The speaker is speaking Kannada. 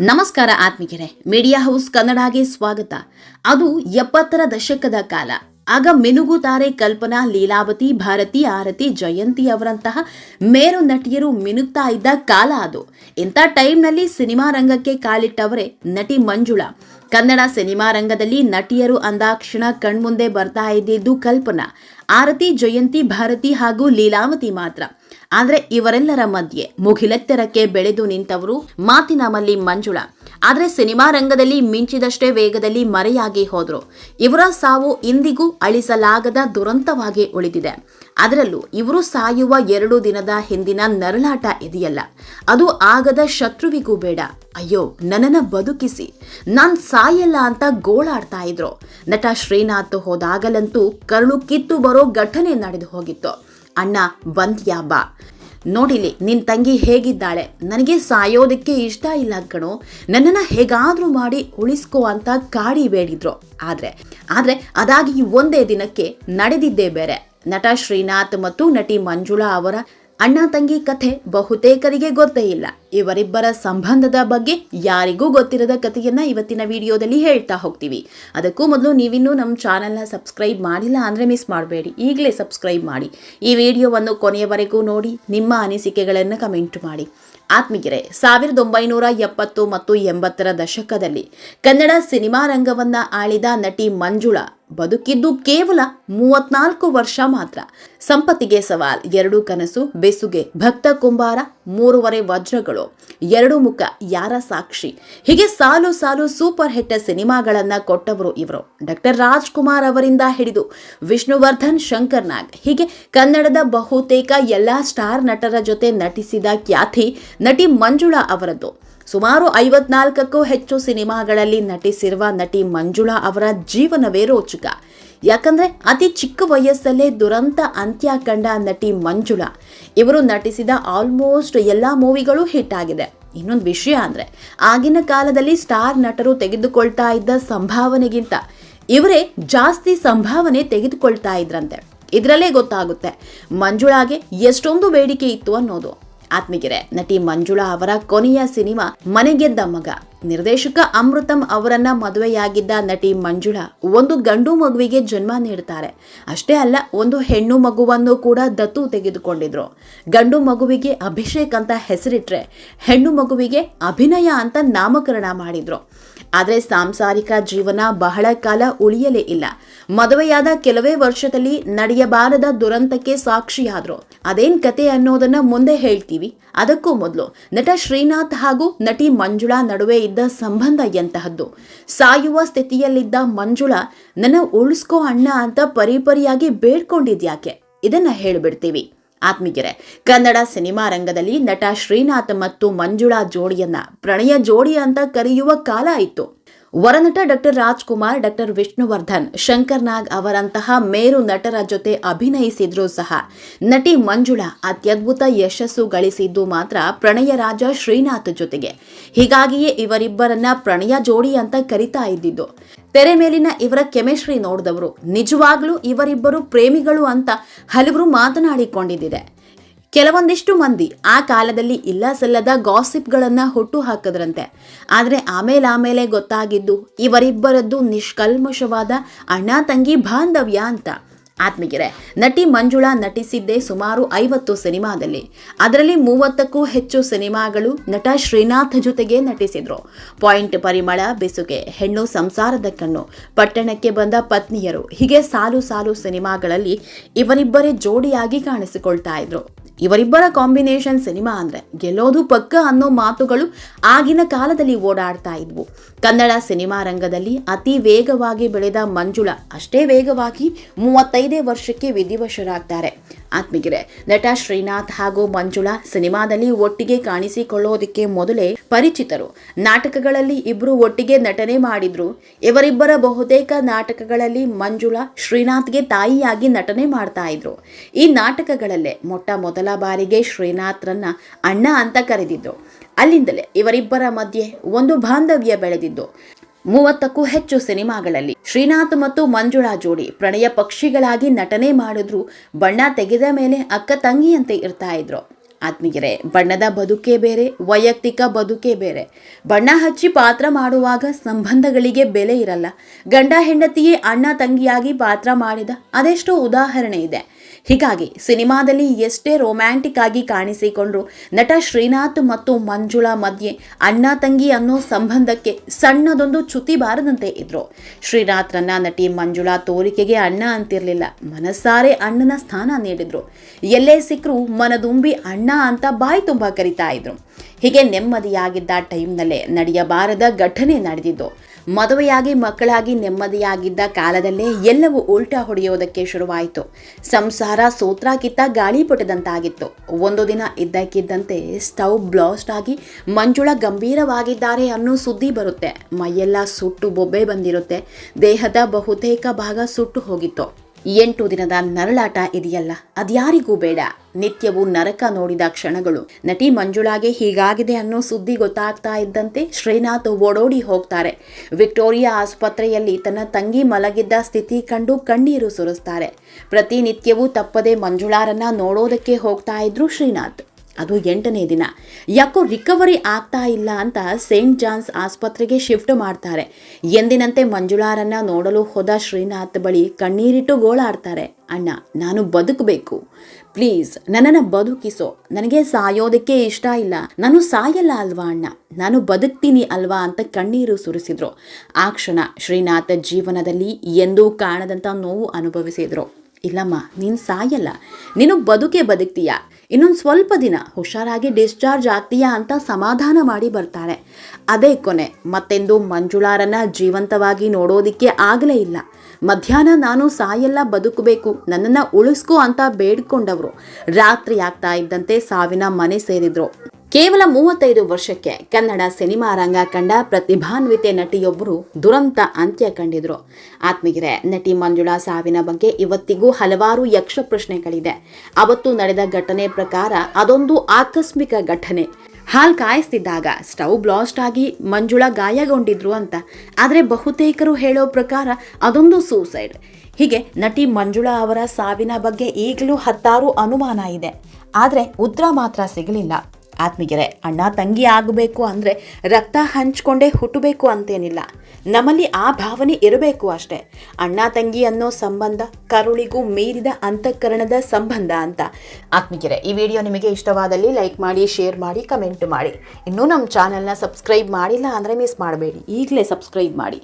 ನಮಸ್ಕಾರ ಆತ್ಮಿಕರೆ ಮೀಡಿಯಾ ಹೌಸ್ ಕನ್ನಡಗೆ ಸ್ವಾಗತ. ಅದು ಎಪ್ಪತ್ತರ ದಶಕದ ಕಾಲ. ಆಗ ಮಿನುಗುತ್ತಾರೆ ಕಲ್ಪನಾ, ಲೀಲಾವತಿ, ಭಾರತಿ, ಆರತಿ, ಜಯಂತಿ ಅವರಂತಹ ಮೇರು ನಟಿಯರು ಮಿನುಗ್ತಾ ಇದ್ದ ಕಾಲ ಅದು. ಇಂಥ ಟೈಮ್ನಲ್ಲಿ ಸಿನಿಮಾ ರಂಗಕ್ಕೆ ಕಾಲಿಟ್ಟವರೇ ನಟಿ ಮಂಜುಳಾ. ಕನ್ನಡ ಸಿನಿಮಾ ರಂಗದಲ್ಲಿ ನಟಿಯರು ಅಂದಾಕ್ಷಣ ಕಣ್ಮುಂದೆ ಬರ್ತಾ ಇದ್ದಿದ್ದು ಕಲ್ಪನಾ. ಆರತಿ, ಜಯಂತಿ, ಭಾರತಿ ಹಾಗೂ ಲೀಲಾವತಿ ಮಾತ್ರ. ಆದ್ರೆ ಇವರೆಲ್ಲರ ಮಧ್ಯೆ ಮುಗಿಲೆತ್ತರಕ್ಕೆ ಬೆಳೆದು ನಿಂತವರು ಮಾತಿನ ಮಲ್ಲಿ ಮಂಜುಳಾ. ಆದ್ರೆ ಸಿನಿಮಾ ರಂಗದಲ್ಲಿ ಮಿಂಚಿದಷ್ಟೇ ವೇಗದಲ್ಲಿ ಮರೆಯಾಗಿ ಹೋದ್ರು. ಇವರ ಸಾವು ಇಂದಿಗೂ ಅಳಿಸಲಾಗದ ದುರಂತವಾಗಿ ಉಳಿದಿದೆ. ಅದರಲ್ಲೂ ಇವರು ಸಾಯುವ ಎರಡು ದಿನದ ಹಿಂದಿನ ನರಳಾಟ ಇದೆಯಲ್ಲ. ಅದು ಆಗದ ಶತ್ರುವಿಗೂ ಬೇಡ. ಅಯ್ಯೋ, ನನ್ನನ್ನ ಬದುಕಿಸಿ. ನಾನ್ ಸಾಯಲ್ಲ ಅಂತ ಗೋಳಾಡ್ತಾ ಇದ್ರು. ನಟ ಶ್ರೀನಾಥ್ ಹೋದಾಗಲಂತೂ ಕರುಳು ಕಿತ್ತು ಬರೋ ಘಟನೆ ನಡೆದು ಹೋಗಿತ್ತು. ಅಣ್ಣ ಬಂದ್ಯಾ ಬಾ ನೋಡಿಲಿ, ನಿನ್ ತಂಗಿ ಹೇಗಿದ್ದಾಳೆ? ನನಗೆ ಸಾಯೋದಕ್ಕೆ ಇಷ್ಟ ಇಲ್ಲ ಕಣೋ. ನನ್ನನ್ನು ಹೇಗಾದರೂ ಮಾಡಿ ಉಳಿಸ್ಕೋ ಅಂತ ಕಾಡಿ ಬೇಡಿದ್ರು. ಆದ್ರೆ ಆದ್ರೆ ಅದಾಗಿ ಒಂದೇ ದಿನಕ್ಕೆ ನಡೆದಿದ್ದೇ ಬೇರೆ. ನಟ ಶ್ರೀನಾಥ್ ಮತ್ತು ನಟಿ ಮಂಜುಳಾ ಅವರ ಅಣ್ಣ ತಂಗಿ ಕಥೆ ಬಹುತೇಕರಿಗೆ ಗೊತ್ತೇ ಇಲ್ಲ. ಇವರಿಬ್ಬರ ಸಂಬಂಧದ ಬಗ್ಗೆ ಯಾರಿಗೂ ಗೊತ್ತಿರದ ಕಥೆಯನ್ನ ಇವತ್ತಿನ ವಿಡಿಯೋದಲ್ಲಿ ಹೇಳ್ತಾ ಹೋಗ್ತೀವಿ. ಅದಕ್ಕೂ ಮೊದಲು ನೀವಿನ್ನೂ ನಮ್ಮ ಚಾನೆಲ್ನ ಸಬ್ಸ್ಕ್ರೈಬ್ ಮಾಡಿಲ್ಲ ಅಂದರೆ ಮಿಸ್ ಮಾಡಬೇಡಿ. ಈಗಲೇ ಸಬ್ಸ್ಕ್ರೈಬ್ ಮಾಡಿ. ಈ ವಿಡಿಯೋವನ್ನು ಕೊನೆಯವರೆಗೂ ನೋಡಿ, ನಿಮ್ಮ ಅನಿಸಿಕೆಗಳನ್ನು ಕಮೆಂಟ್ ಮಾಡಿ. ಆತ್ಮಗಿರೆ ಸಾವಿರದ ಒಂಬೈನೂರ ಎಪ್ಪತ್ತು ಮತ್ತು ಎಂಬತ್ತರ ದಶಕದಲ್ಲಿ ಕನ್ನಡ ಸಿನಿಮಾ ರಂಗವನ್ನ ಆಳಿದ ನಟಿ ಮಂಜುಳಾ ಬದುಕಿದ್ದು ಕೇವಲ ಮೂವತ್ನಾಲ್ಕು ವರ್ಷ ಮಾತ್ರ. ಸಂಪತ್ತಿಗೆ ಸವಾಲ್, ಎರಡು ಕನಸು, ಬೆಸುಗೆ, ಭಕ್ತ ಕುಂಬಾರ, ಮೂರುವರೆ ವಜ್ರಗಳು. ಎರಡು ಮುಖ, ಯಾರ ಸಾಕ್ಷಿ? ಹೀಗೆ ಸಾಲು ಸಾಲು ಸೂಪರ್ ಹಿಟ್ ಸಿನಿಮಾಗಳನ್ನ ಕೊಟ್ಟವರು ಇವರು. ಡಾಕ್ಟರ್ ರಾಜ್ಕುಮಾರ್ ಅವರಿಂದ ಹಿಡಿದು ವಿಷ್ಣುವರ್ಧನ್ ಶಂಕರ್ ನಾಗ್ ಹೀಗೆ ಕನ್ನಡದ ಬಹುತೇಕ ಎಲ್ಲಾ ಸ್ಟಾರ್ ನಟರ ಜೊತೆ ನಟಿಸಿದ ಖ್ಯಾತಿ ನಟಿ ಮಂಜುಳಾ ಅವರದ್ದು. ಸುಮಾರು ಐವತ್ನಾಲ್ಕಕ್ಕೂ ಹೆಚ್ಚು ಸಿನಿಮಾಗಳಲ್ಲಿ ನಟಿಸಿರುವ ನಟಿ ಮಂಜುಳಾ ಅವರ ಜೀವನವೇ ರೋಚಕ. ಯಾಕಂದ್ರೆ ಅತಿ ಚಿಕ್ಕ ವಯಸ್ಸಲ್ಲೇ ದುರಂತ ಅಂತ್ಯ ಕಂಡ ನಟಿ ಮಂಜುಳಾ. ಇವರು ನಟಿಸಿದ ಆಲ್ಮೋಸ್ಟ್ ಎಲ್ಲ ಮೂವಿಗಳು ಹಿಟ್ ಆಗಿದೆ. ಇನ್ನೊಂದು ವಿಷಯ ಅಂದ್ರೆ ಆಗಿನ ಕಾಲದಲ್ಲಿ ಸ್ಟಾರ್ ನಟರು ತೆಗೆದುಕೊಳ್ತಾ ಇದ್ದ ಸಂಭಾವನೆಗಿಂತ ಇವರೇ ಜಾಸ್ತಿ ಸಂಭಾವನೆ ತೆಗೆದುಕೊಳ್ತಾ ಇದ್ರಂತೆ. ಇದರಲ್ಲೇ ಗೊತ್ತಾಗುತ್ತೆ ಮಂಜುಳಾಗೆ ಎಷ್ಟೊಂದು ಬೇಡಿಕೆ ಇತ್ತು ಅನ್ನೋದು. ಆತ್ಮಿಗೆರೆ ನಟಿ ಮಂಜುಳಾ ಅವರ ಕೊನೆಯ ಸಿನಿಮಾ ಮನೆಗೆದ್ದ ಮಗ. ನಿರ್ದೇಶಕ ಅಮೃತಂ ಅವರನ್ನ ಮದುವೆಯಾಗಿದ್ದ ನಟಿ ಮಂಜುಳಾ ಒಂದು ಗಂಡು ಮಗುವಿಗೆ ಜನ್ಮ ನೀಡುತ್ತಾರೆ ಅಷ್ಟೇ ಅಲ್ಲ, ಒಂದು ಹೆಣ್ಣು ಮಗುವನ್ನು ಕೂಡ ದತ್ತು ತೆಗೆದುಕೊಂಡಿದ್ರು. ಗಂಡು ಮಗುವಿಗೆ ಅಭಿಷೇಕ್ ಅಂತ ಹೆಸರಿಟ್ರೆ, ಹೆಣ್ಣು ಮಗುವಿಗೆ ಅಭಿನಯ ಅಂತ ನಾಮಕರಣ ಮಾಡಿದ್ರು. ಆದರೆ ಸಾಂಸಾರಿಕ ಜೀವನ ಬಹಳ ಕಾಲ ಉಳಿಯಲೇ ಇಲ್ಲ. ಮದುವೆಯಾದ ಕೆಲವೇ ವರ್ಷದಲ್ಲಿ ನಡೆಯಬಾರದ ದುರಂತಕ್ಕೆ ಸಾಕ್ಷಿಯಾದ್ರು. ಅದೇನ್ ಕತೆ ಅನ್ನೋದನ್ನ ಮುಂದೆ ಹೇಳ್ತೀವಿ. ಅದಕ್ಕೂ ಮೊದಲು ನಟ ಶ್ರೀನಾಥ್ ಹಾಗೂ ನಟಿ ಮಂಜುಳಾ ನಡುವೆ ಇದ್ದ ಸಂಬಂಧ ಎಂತಹದ್ದು? ಸಾಯುವ ಸ್ಥಿತಿಯಲ್ಲಿದ್ದ ಮಂಜುಳಾ, ನನ್ನ ಉಳಿಸ್ಕೋ ಅಣ್ಣ ಅಂತ ಪರಿಪರಿಯಾಗಿ ಬೇಡ್ಕೊಂಡಿದ್ಯಾಕೆ? ಇದನ್ನ ಹೇಳ್ಬಿಡ್ತೀವಿ. ಆತ್ಮೀಯರೇ, ಕನ್ನಡ ಸಿನಿಮಾ ರಂಗದಲ್ಲಿ ನಟ ಶ್ರೀನಾಥ್ ಮತ್ತು ಮಂಜುಳಾ ಜೋಡಿಯನ್ನ, ಪ್ರಣಯ ಜೋಡಿ ಅಂತ ಕರೆಯುವ ಕಾಲ ಇತ್ತು ವರನಟ ಡಾಕ್ಟರ್ ರಾಜ್ಕುಮಾರ್, ಡಾಕ್ಟರ್ ವಿಷ್ಣುವರ್ಧನ್, ಶಂಕರ್ ನಾಗ್ ಅವರಂತಹ ಮೇರು ನಟರ ಜೊತೆ ಅಭಿನಯಿಸಿದ್ರೂ ಸಹ ನಟಿ ಮಂಜುಳಾ ಅತ್ಯದ್ಭುತ ಯಶಸ್ಸು ಗಳಿಸಿದ್ದು ಮಾತ್ರ ಪ್ರಣಯ ರಾಜ ಶ್ರೀನಾಥ್ ಜೊತೆಗೆ. ಹೀಗಾಗಿಯೇ ಇವರಿಬ್ಬರನ್ನ ಪ್ರಣಯ ಜೋಡಿ ಅಂತ ಕರಿತಾ ಇದ್ದಿದ್ದು. ತೆರೆ ಮೇಲಿನ ಇವರ ಕೆಮಿಸ್ಟ್ರಿ ನೋಡಿದವರು. ನಿಜವಾಗ್ಲೂ ಇವರಿಬ್ಬರು ಪ್ರೇಮಿಗಳು ಅಂತ ಹಲವರು ಮಾತನಾಡಿಕೊಂಡಿದ್ದಿದೆ. ಕೆಲವೊಂದಿಷ್ಟು ಮಂದಿ ಆ ಕಾಲದಲ್ಲಿ ಇಲ್ಲ ಸಲ್ಲದ ಗಾಸಿಪ್ಗಳನ್ನ ಹುಟ್ಟು ಹಾಕಿದ್ರಂತೆ ಆದರೆ ಆಮೇಲೆ ಆಮೇಲೆ ಗೊತ್ತಾಗಿದ್ದು ಇವರಿಬ್ಬರದ್ದು ನಿಷ್ಕಲ್ಮಶವಾದ ಅಣ್ಣ ತಂಗಿ ಬಾಂಧವ್ಯ ಅಂತ. ಆತ್ಮೀಗೆರೆ ನಟಿ ಮಂಜುಳಾ ನಟಿಸಿದ್ದೇ ಸುಮಾರು ಐವತ್ತು ಸಿನಿಮಾದಲ್ಲಿ. ಅದರಲ್ಲಿ ಮೂವತ್ತಕ್ಕೂ ಹೆಚ್ಚು ಸಿನಿಮಾಗಳು ನಟ ಶ್ರೀನಾಥ್ ಜೊತೆಗೆ ನಟಿಸಿದ್ರು. ಪಾಯಿಂಟ್ ಪರಿಮಳ, ಬೆಸುಗೆ, ಹೆಣ್ಣು ಸಂಸಾರದ ಕಣ್ಣು, ಪಟ್ಟಣಕ್ಕೆ ಬಂದ ಪತ್ನಿಯರು ಹೀಗೆ ಸಾಲು ಸಾಲು ಸಿನಿಮಾಗಳಲ್ಲಿ ಇವರಿಬ್ಬರೇ ಜೋಡಿಯಾಗಿ ಕಾಣಿಸಿಕೊಳ್ತಾ ಇದ್ರು. ಇವರಿಬ್ಬರ ಕಾಂಬಿನೇಷನ್ ಸಿನಿಮಾ ಅಂದ್ರೆ ಗೆಲ್ಲೋದು ಪಕ್ಕ ಅನ್ನೋ ಮಾತುಗಳು ಆಗಿನ ಕಾಲದಲ್ಲಿ ಓಡಾಡ್ತಾ ಇದ್ವು. ಕನ್ನಡ ಸಿನಿಮಾ ರಂಗದಲ್ಲಿ ಅತಿ ವೇಗವಾಗಿ ಬೆಳೆದ ಮಂಜುಳ ಅಷ್ಟೇ ವೇಗವಾಗಿ ಮೂವತ್ತೈದೇ ವರ್ಷಕ್ಕೆ ವಿಧಿವಶರಾಗ್ತಾರೆ. ಆತ್ಮಿಗಿರೆ. ನಟ ಶ್ರೀನಾಥ್ ಹಾಗೂ ಮಂಜುಳಾ ಸಿನಿಮಾದಲ್ಲಿ ಒಟ್ಟಿಗೆ ಕಾಣಿಸಿಕೊಳ್ಳೋದಕ್ಕೆ ಮೊದಲೇ ಪರಿಚಿತರು. ನಾಟಕಗಳಲ್ಲಿ ಇಬ್ಬರು ಒಟ್ಟಿಗೆ ನಟನೆ ಮಾಡಿದ್ರು. ಇವರಿಬ್ಬರ ಬಹುತೇಕ ನಾಟಕಗಳಲ್ಲಿ ಮಂಜುಳಾ ಶ್ರೀನಾಥ್ಗೆ ತಾಯಿಯಾಗಿ ನಟನೆ ಮಾಡ್ತಾ ಇದ್ರು. ಈ ನಾಟಕಗಳಲ್ಲೇ ಮೊಟ್ಟ ಮೊದಲ ಬಾರಿಗೆ ಶ್ರೀನಾಥ್ರನ್ನ ಅಣ್ಣ ಅಂತ ಕರೆದಿದ್ರು. ಅಲ್ಲಿಂದಲೇ ಇವರಿಬ್ಬರ ಮಧ್ಯೆ ಒಂದು ಬಾಂಧವ್ಯ ಬೆಳೆದಿದ್ದು. ಮೂವತ್ತಕ್ಕೂ ಹೆಚ್ಚು ಸಿನಿಮಾಗಳಲ್ಲಿ. ಶ್ರೀನಾಥ್ ಮತ್ತು ಮಂಜುಳಾ ಜೋಡಿ ಪ್ರಣಯ ಪಕ್ಷಿಗಳಾಗಿ ನಟನೆ ಮಾಡಿದ್ರು. ಬಣ್ಣ ತೆಗೆದ ಮೇಲೆ ಅಕ್ಕ ತಂಗಿಯಂತೆ ಇರ್ತಾ ಇದ್ರು. ಆತ್ಮೀಯರೇ, ಬಣ್ಣದ ಬದುಕೇ ಬೇರೆ, ವೈಯಕ್ತಿಕ ಬದುಕೇ ಬೇರೆ. ಬಣ್ಣ ಹಚ್ಚಿ ಪಾತ್ರ ಮಾಡುವಾಗ ಸಂಬಂಧಗಳಿಗೆ ಬೆಲೆ ಇರಲ್ಲ. ಗಂಡ ಹೆಂಡತಿಯೇ ಅಣ್ಣ ತಂಗಿಯಾಗಿ ಪಾತ್ರ ಮಾಡಿದ ಅದೆಷ್ಟೋ ಉದಾಹರಣೆ ಇದೆ. ಹೀಗಾಗಿ ಸಿನಿಮಾದಲ್ಲಿ ಎಷ್ಟೇ ರೊಮ್ಯಾಂಟಿಕ್ ಆಗಿ ಕಾಣಿಸಿಕೊಂಡ್ರು ನಟ ಶ್ರೀನಾಥ್ ಮತ್ತು ಮಂಜುಳಾ ಮಧ್ಯೆ ಅಣ್ಣ ತಂಗಿ ಅನ್ನೋ ಸಂಬಂಧಕ್ಕೆ ಸಣ್ಣದೊಂದು ಚ್ಯುತಿ ಬಾರದಂತೆ ಇದ್ರು. ಶ್ರೀನಾಥ್ರನ್ನ ನಟಿ ಮಂಜುಳಾ ತೋರಿಕೆಗೆ ಅಣ್ಣ ಅಂತಿರಲಿಲ್ಲ. ಮನಸ್ಸಾರೆ ಅಣ್ಣನ ಸ್ಥಾನ ನೀಡಿದ್ರು. ಎಲ್ಲೇ ಸಿಕ್ಕರೂ ಮನದುಂಬಿ ಅಣ್ಣ ಅಂತ ಬಾಯಿ ತುಂಬ ಕರಿತಾ ಇದ್ರು. ಹೀಗೆ ನೆಮ್ಮದಿಯಾಗಿದ್ದ ಟೈಮ್ನಲ್ಲೇ ನಡೆಯಬಾರದ ಘಟನೆ ನಡೆದಿದ್ದು. ಮದುವೆಯಾಗಿ ಮಕ್ಕಳಾಗಿ ನೆಮ್ಮದಿಯಾಗಿದ್ದ ಕಾಲದಲ್ಲೇ ಎಲ್ಲವೂ ಉಲ್ಟಾ ಹೊಡೆಯೋದಕ್ಕೆ ಶುರುವಾಯಿತು. ಸಂಸಾರ ಸೂತ್ರ ಕಿತ್ತ ಗಾಳಿ ಪುಟದಂತಾಗಿತ್ತು ಒಂದು ದಿನ ಇದ್ದಕ್ಕಿದ್ದಂತೆ ಸ್ಟವ್ ಬ್ಲಾಸ್ಟ್ ಆಗಿ ಮಂಜುಳ ಗಂಭೀರವಾಗಿದ್ದಾರೆ ಅನ್ನೋ ಸುದ್ದಿ ಬರುತ್ತೆ. ಮೈಯೆಲ್ಲ ಸುಟ್ಟು ಬೊಬ್ಬೆ ಬಂದಿರುತ್ತೆ. ದೇಹದ ಬಹುತೇಕ ಭಾಗ ಸುಟ್ಟು ಹೋಗಿತ್ತು. ಎಂಟು ದಿನದ ನರಳಾಟ ಇದೆಯಲ್ಲ, ಅದ್ಯಾರಿಗೂ ಬೇಡ. ನಿತ್ಯವೂ ನರಕ ನೋಡಿದ ಕ್ಷಣಗಳು. ನಟಿ ಮಂಜುಳಾಗೆ ಹೀಗಾಗಿದೆ ಅನ್ನೋ ಸುದ್ದಿ ಗೊತ್ತಾಗ್ತಾ ಇದ್ದಂತೆ ಶ್ರೀನಾಥ್ ಓಡೋಡಿ ಹೋಗ್ತಾರೆ. ವಿಕ್ಟೋರಿಯಾ ಆಸ್ಪತ್ರೆಯಲ್ಲಿ ತನ್ನ ತಂಗಿ ಮಲಗಿದ್ದ ಸ್ಥಿತಿ ಕಂಡು ಕಣ್ಣೀರು ಸುರಿಸ್ತಾರೆ. ಪ್ರತಿನಿತ್ಯವೂ ತಪ್ಪದೆ ಮಂಜುಳಾರನ್ನ ನೋಡೋದಕ್ಕೆ ಹೋಗ್ತಾ ಇದ್ರು ಶ್ರೀನಾಥ್. ಅದು ಎಂಟನೇ ದಿನ. ಯಾಕೋ ರಿಕವರಿ ಆಗ್ತಾ ಇಲ್ಲ ಅಂತ ಸೇಂಟ್ ಜಾನ್ಸ್ ಆಸ್ಪತ್ರೆಗೆ ಶಿಫ್ಟ್ ಮಾಡ್ತಾರೆ. ಎಂದಿನಂತೆ ಮಂಜುಳಾರನ್ನ ನೋಡಲು ಹೋದ ಶ್ರೀನಾಥ್ ಬಳಿ ಕಣ್ಣೀರಿಟ್ಟು ಗೋಳಾಡ್ತಾರೆ. ಅಣ್ಣ, ನಾನು ಬದುಕಬೇಕು. ಪ್ಲೀಸ್, ನನ್ನನ್ನು ಬದುಕಿಸೋ. ನನಗೆ ಸಾಯೋದಕ್ಕೆ ಇಷ್ಟ ಇಲ್ಲ. ನಾನು ಸಾಯಲ್ಲ ಅಲ್ವಾ ಅಣ್ಣ? ನಾನು ಬದುಕ್ತೀನಿ ಅಲ್ವಾ? ಅಂತ ಕಣ್ಣೀರು ಸುರಿಸಿದ್ರು. ಆ ಕ್ಷಣ ಶ್ರೀನಾಥ್ ಜೀವನದಲ್ಲಿ ಎಂದೂ ಕಾಣದಂಥ ನೋವು ಅನುಭವಿಸಿದ್ರು. ಇಲ್ಲಮ್ಮ, ನೀನು ಸಾಯಲ್ಲ. ನೀನು ಬದುಕೇ ಬದುಕ್ತೀಯ. ಇನ್ನೊಂದು ಸ್ವಲ್ಪ ದಿನ ಹುಷಾರಾಗಿ ಡಿಸ್ಚಾರ್ಜ್ ಆಗ್ತೀಯಾ ಅಂತ ಸಮಾಧಾನ ಮಾಡಿ ಬರ್ತಾಳೆ. ಅದೇ ಕೊನೆ, ಮತ್ತೆಂದು ಮಂಜುಳಾರನ್ನ ಜೀವಂತವಾಗಿ ನೋಡೋದಿಕ್ಕೆ ಆಗಲೇ ಇಲ್ಲ. ಮಧ್ಯಾಹ್ನ ನಾನು ಸಾಯೆಲ್ಲ ಬದುಕಬೇಕು, ನನ್ನನ್ನು ಉಳಿಸ್ಕೋ ಅಂತ ಬೇಡ್ಕೊಂಡವರು. ರಾತ್ರಿ ಆಗ್ತಾ ಇದ್ದಂತೆ ಸಾವಿನ ಮನೆ ಸೇರಿದ್ರು. ಕೇವಲ ಮೂವತ್ತೈದು ವರ್ಷಕ್ಕೆ ಕನ್ನಡ ಸಿನಿಮಾ ರಂಗ ಕಂಡ ಪ್ರತಿಭಾನ್ವಿತೆ ನಟಿಯೊಬ್ಬರು ದುರಂತ ಅಂತ್ಯ ಕಂಡಿದ್ರು. ಆತ್ಮಗಿರೆ ನಟಿ ಮಂಜುಳಾ ಸಾವಿನ ಬಗ್ಗೆ ಇವತ್ತಿಗೂ ಹಲವಾರು ಯಕ್ಷ ಪ್ರಶ್ನೆಗಳಿದೆ. ಅವತ್ತು ನಡೆದ ಘಟನೆ ಪ್ರಕಾರ ಅದೊಂದು ಆಕಸ್ಮಿಕ ಘಟನೆ. ಹಾಲ್ ಕಾಯಿಸ್ತಿದ್ದಾಗ ಸ್ಟವ್ ಬ್ಲಾಸ್ಟ್ ಆಗಿ ಮಂಜುಳಾ ಗಾಯಗೊಂಡಿದ್ರು ಅಂತ. ಆದರೆ ಬಹುತೇಕರು ಹೇಳೋ ಪ್ರಕಾರ ಅದೊಂದು ಸೂಸೈಡ್. ಹೀಗೆ ನಟಿ ಮಂಜುಳಾ ಅವರ ಸಾವಿನ ಬಗ್ಗೆ ಈಗಲೂ ಹತ್ತಾರು ಅನುಮಾನ ಇದೆ. ಆದರೆ ಉತ್ತರ ಮಾತ್ರ ಸಿಗಲಿಲ್ಲ. ಆತ್ಮೀಯರೇ, ಅಣ್ಣ ತಂಗಿ ಆಗಬೇಕು ಅಂದರೆ ರಕ್ತ ಹಂಚ್ಕೊಂಡೇ ಹುಟ್ಟಬೇಕು ಅಂತೇನಿಲ್ಲ. ನಮ್ಮಲ್ಲಿ ಆ ಭಾವನೆ ಇರಬೇಕು ಅಷ್ಟೇ. ಅಣ್ಣ ತಂಗಿ ಅನ್ನೋ ಸಂಬಂಧ ಕರುಳಿಗೂ ಮೀರಿದ ಅಂತಃಕರಣದ ಸಂಬಂಧ ಅಂತ. ಆತ್ಮಿಗೆರೆ ಈ ವಿಡಿಯೋ ನಿಮಗೆ ಇಷ್ಟವಾದಲ್ಲಿ ಲೈಕ್ ಮಾಡಿ, ಶೇರ್ ಮಾಡಿ, ಕಮೆಂಟ್ ಮಾಡಿ. ಇನ್ನೂ ನಮ್ಮ ಚಾನಲ್ನ ಸಬ್ಸ್ಕ್ರೈಬ್ ಮಾಡಿಲ್ಲ ಅಂದರೆ ಮಿಸ್ ಮಾಡಬೇಡಿ. ಈಗಲೇ ಸಬ್ಸ್ಕ್ರೈಬ್ ಮಾಡಿ.